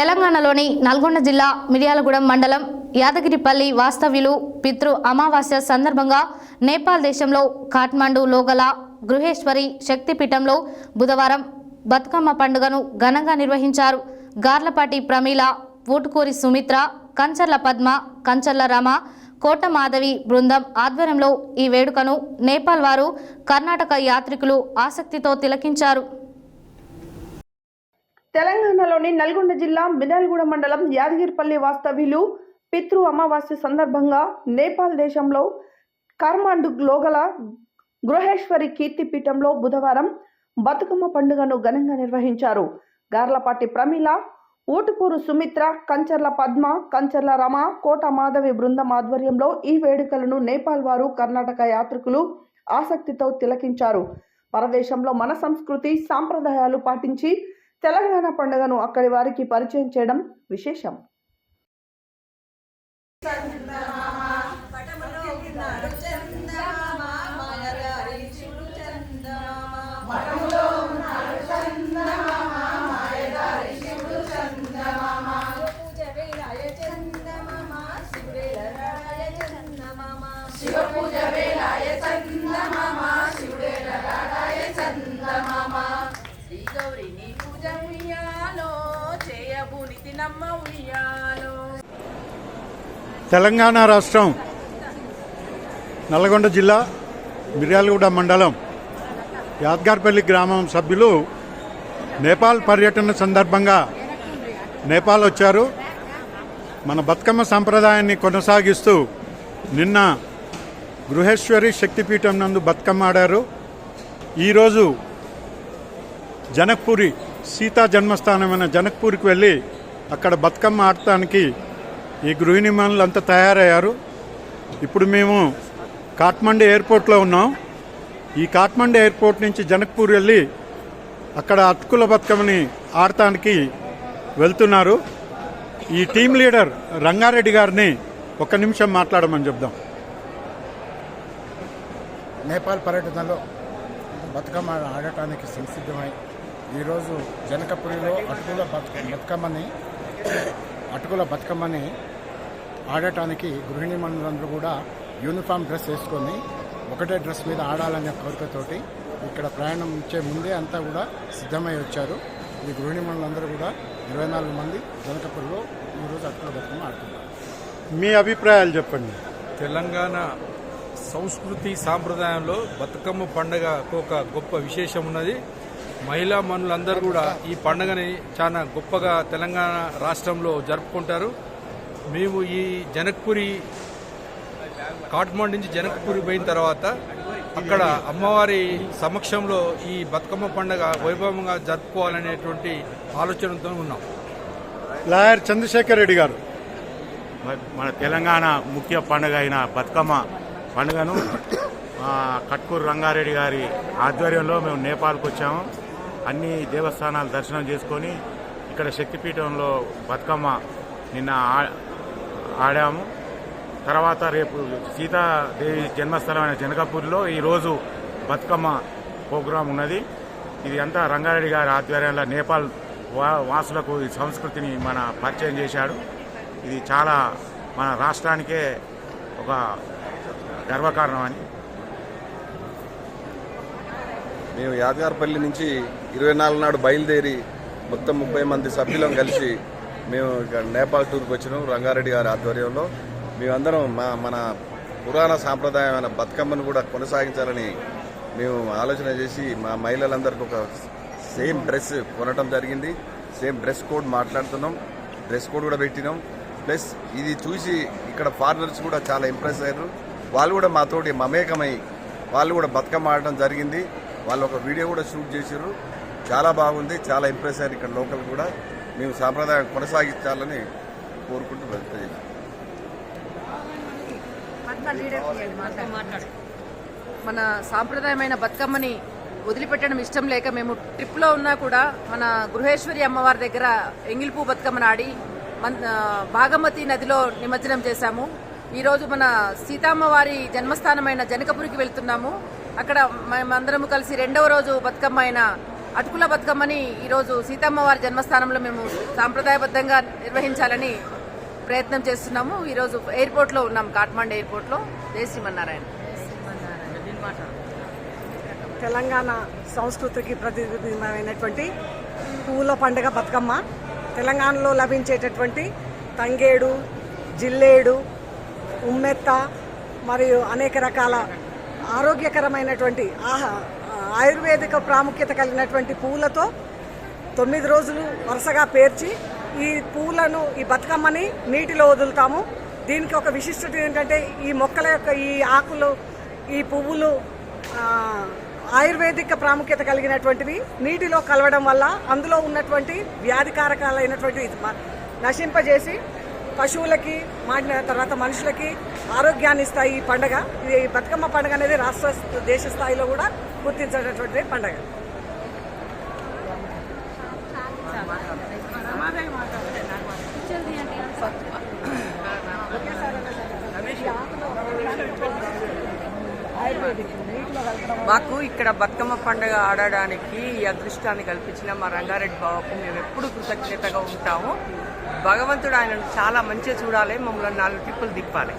తెలంగాణలోని నల్గొండ జిల్లా మిర్యాలగూడెం మండలం యాదగిరిపల్లి వాస్తవ్యులు పితృ అమావాస్య సందర్భంగా నేపాల్ దేశంలో కాఠ్మండూలో గల గృహేశ్వరి శక్తిపీఠంలో బుధవారం బతుకమ్మ పండుగను ఘనంగా నిర్వహించారు. గార్లపాటి ప్రమీల ఊటుకూరి సుమిత్ర కంచర్ల పద్మ కంచర్ల రమ కోట మాధవి బృందం ఆధ్వర్యంలో ఈ వేడుకను నేపాల్ వారు కర్ణాటక యాత్రికులు ఆసక్తితో తిలకించారు. తెలంగాణలోని నల్గొండ జిల్లా మినాల్గూడ మండలం యాదగిరిపల్లి వాస్తవ్యులు పితృ అమావాస్య సందర్భంగా నేపాల్ దేశంలో కర్మాండులో గల గృహేశ్వరి కీర్తిపీఠంలో బుధవారం బతుకమ్మ పండుగను ఘనంగా నిర్వహించారు. గార్లపాటి ప్రమీల ఊటుకూరు సుమిత్ర కంచర్ల పద్మ కంచర్ల రమ కోట మాధవి బృందం ఆధ్వర్యంలో ఈ వేడుకలను నేపాల్ వారు కర్ణాటక యాత్రికులు ఆసక్తితో తిలకించారు. పరదేశంలో మన సంస్కృతి సాంప్రదాయాలు పాటించి తెలంగాణ పండుగను అక్కడి వారికి పరిచయం చేయడం విశేషం. తెలంగాణ రాష్ట్రం నల్గొండ జిల్లా మిర్యాలగూడ మండలం యాద్గార్పల్లి గ్రామం సభ్యులు నేపాల్ పర్యటన సందర్భంగా నేపాల్ వచ్చారు. మన బతుకమ్మ సాంప్రదాయాన్ని కొనసాగిస్తూ నిన్న గృహేశ్వరి శక్తిపీఠం నందు బతుకమ్మ ఆడారు ఈరోజు జనక్పూరి సీతా జన్మస్థానమైన జనక్పూర్కి వెళ్ళి అక్కడ బతుకమ్మ ఆడటానికి ఈ గృహిణి అంతా తయారయ్యారు. ఇప్పుడు మేము కాట్మండు ఎయిర్పోర్ట్లో ఉన్నాం. ఈ కాట్మండు ఎయిర్పోర్ట్ నుంచి జనక్పూర్ వెళ్ళి అక్కడ అటుకుల బతుకమ్మని ఆడటానికి వెళ్తున్నారు. ఈ టీం లీడర్ రంగారెడ్డి గారిని ఒక నిమిషం మాట్లాడమని చెప్దాం. నేపాల్ పర్యటనలో బతుకమ్మ ఆడటానికి సంసిద్ధమై ఈరోజు జనకపురిలో అటుకుల బతుక బతుకమ్మని అటుకుల బతుకమ్మని ఆడటానికి గృహిణి మనులందరూ కూడా యూనిఫామ్ డ్రెస్ వేసుకొని ఒకటే డ్రెస్ మీద ఆడాలనే కోరికతోటి ఇక్కడ ప్రయాణం ఇచ్చే ముందే అంతా కూడా సిద్ధమై వచ్చారు. ఈ గృహిణి మనులందరూ కూడా ఇరవై నాలుగు మంది జనకపురిలో ఈరోజు బతుకమ్మ ఆడుతున్నారు. మీ అభిప్రాయాలు చెప్పండి. తెలంగాణ సంస్కృతి సాంప్రదాయంలో బతుకమ్మ పండుగకు ఒక గొప్ప విశేషం ఉన్నది. మహిళా మనులందరూ కూడా ఈ పండుగని చాలా గొప్పగా తెలంగాణ రాష్ట్రంలో జరుపుకుంటారు. మేము ఈ జనక్పురి కాట్మండ్ నుంచి జనక్పురి పోయిన తర్వాత అక్కడ అమ్మవారి సమక్షంలో ఈ బతుకమ్మ పండుగ వైభవంగా జరుపుకోవాలనేటువంటి ఆలోచనతో ఉన్నాం. లాయర్ చంద్రశేఖర్ రెడ్డి గారు. మన తెలంగాణ ముఖ్య పండుగ అయిన బతుకమ్మ పండుగను ఆ, కట్కూరు రంగారెడ్డి గారి ఆధ్వర్యంలో మేము నేపాల్కి వచ్చాము. అన్ని దేవస్థానాలు దర్శనం చేసుకొని ఇక్కడ శక్తిపీఠంలో బతుకమ్మ నిన్న ఆడాము. తర్వాత రేపు సీతాదేవి జన్మస్థలమైన జనకపూర్లో ఈరోజు బతుకమ్మ ప్రోగ్రాం ఉన్నది. ఇది అంతా రంగారెడ్డి గారి ఆధ్వర్యంలో నేపాల్ వా- వాసులకు ఈ సంస్కృతిని మన పరిచయం చేశాడు. ఇది చాలా మన రాష్ట్రానికే ఒక గర్వకారణం అని మేము యాదగారపల్లి నుంచి ఇరవై నాలుగు నాడు బయలుదేరి మొత్తం ముప్పై మంది సభ్యులం కలిసి మేము ఇక్కడ నేపాల్ టూర్కి వచ్చినాం రంగారెడ్డి గారి ఆధ్వర్యంలో. మేమందరం మా మన పురాణ సాంప్రదాయమైన బతుకమ్మను కూడా కొనసాగించాలని మేము ఆలోచన చేసి మా మహిళలందరికీ ఒక సేమ్ డ్రెస్ కొనటం జరిగింది. సేమ్ డ్రెస్ కోడ్ మాట్లాడుతున్నాం. డ్రెస్ కోడ్ కూడా పెట్టినాం. ప్లస్ ఇది చూసి ఇక్కడ ఫారినర్స్ కూడా చాలా ఇంప్రెస్ అయ్యారు వాళ్ళు కూడా మాతోటి మమేకమై వాళ్ళు కూడా బతుకమ్మ ఆడటం జరిగింది. వాళ్ళు ఒక వీడియో కూడా షూట్ చేశారు చాలా బాగుంది. చాలా ఇంప్రెస్ అయ్యారు ఇక్కడ లోకల్ కూడా. మేము సాంప్రదాయం కొనసాగించాలని కోరుకుంటూ వెళ్తాం మన సాంప్రదాయమైన బతుకమ్మని వదిలిపెట్టడం ఇష్టం లేక మేము ట్రిప్లో ఉన్నా కూడా మన గృహేశ్వరి అమ్మవారి దగ్గర ఎంగిల్పూ బతుకమ్మను ఆడి మన భాగమతి నదిలో నిమజ్జనం చేశాము. ఈరోజు మన సీతామ్మవారి జన్మస్థానమైన జనకపురికి వెళ్తున్నాము. అక్కడ మేమందరము కలిసి రెండవ రోజు బతుకమ్మ అయిన అటుకుల బతుకమ్మని ఈరోజు సీతమ్మ వారి జన్మస్థానంలో మేము సాంప్రదాయబద్ధంగా నిర్వహించాలని ప్రయత్నం చేస్తున్నాము. ఈరోజు ఎయిర్పోర్ట్లో ఉన్నాం కాఠ్మండ్ ఎయిర్పోర్ట్లో. జై శ్రీమన్నారాయణ. తెలంగాణ సంస్కృతికి ప్రతిబింబమైనటువంటి పూల పండుగ బతుకమ్మ. తెలంగాణలో లభించేటటువంటి తంగేడు జిల్లేడు ఉమ్మెత్త మరియు అనేక రకాల ఆరోగ్యకరమైనటువంటి ఆహా ఆయుర్వేదిక ప్రాముఖ్యత కలిగినటువంటి పువ్వులతో తొమ్మిది రోజులు వరుసగా పేర్చి ఈ పువ్వులను ఈ బతుకమ్మని నీటిలో వదులుతాము. దీనికి ఒక విశిష్టత ఏంటంటే ఈ మొక్కల యొక్క ఈ ఆకులు ఈ పువ్వులు ఆయుర్వేదిక ప్రాముఖ్యత కలిగినటువంటివి నీటిలో కలవడం వల్ల అందులో ఉన్నటువంటి వ్యాధికారకాలైనటువంటి నశింపజేసి పశువులకి మాడిన తర్వాత మనుషులకి ఆరోగ్యాన్ని ఇస్తాయి ఈ పండగ. ఇది ఈ బతుకమ్మ పండుగ అనేది రాష్ట్ర దేశ స్థాయిలో కూడా గుర్తించేటటువంటి పండగ. మాకు ఇక్కడ బతుకమ్మ పండుగ ఆడడానికి ఈ అదృష్టాన్ని కల్పించిన మా రంగారెడ్డి బాబుకు మేము ఎప్పుడు కృతజ్ఞతగా ఉంటాము. భగవంతుడు ఆయనను చాలా మంచిగా చూడాలి మమ్మల్ని నాలుగు టిప్పులు తిప్పాలి.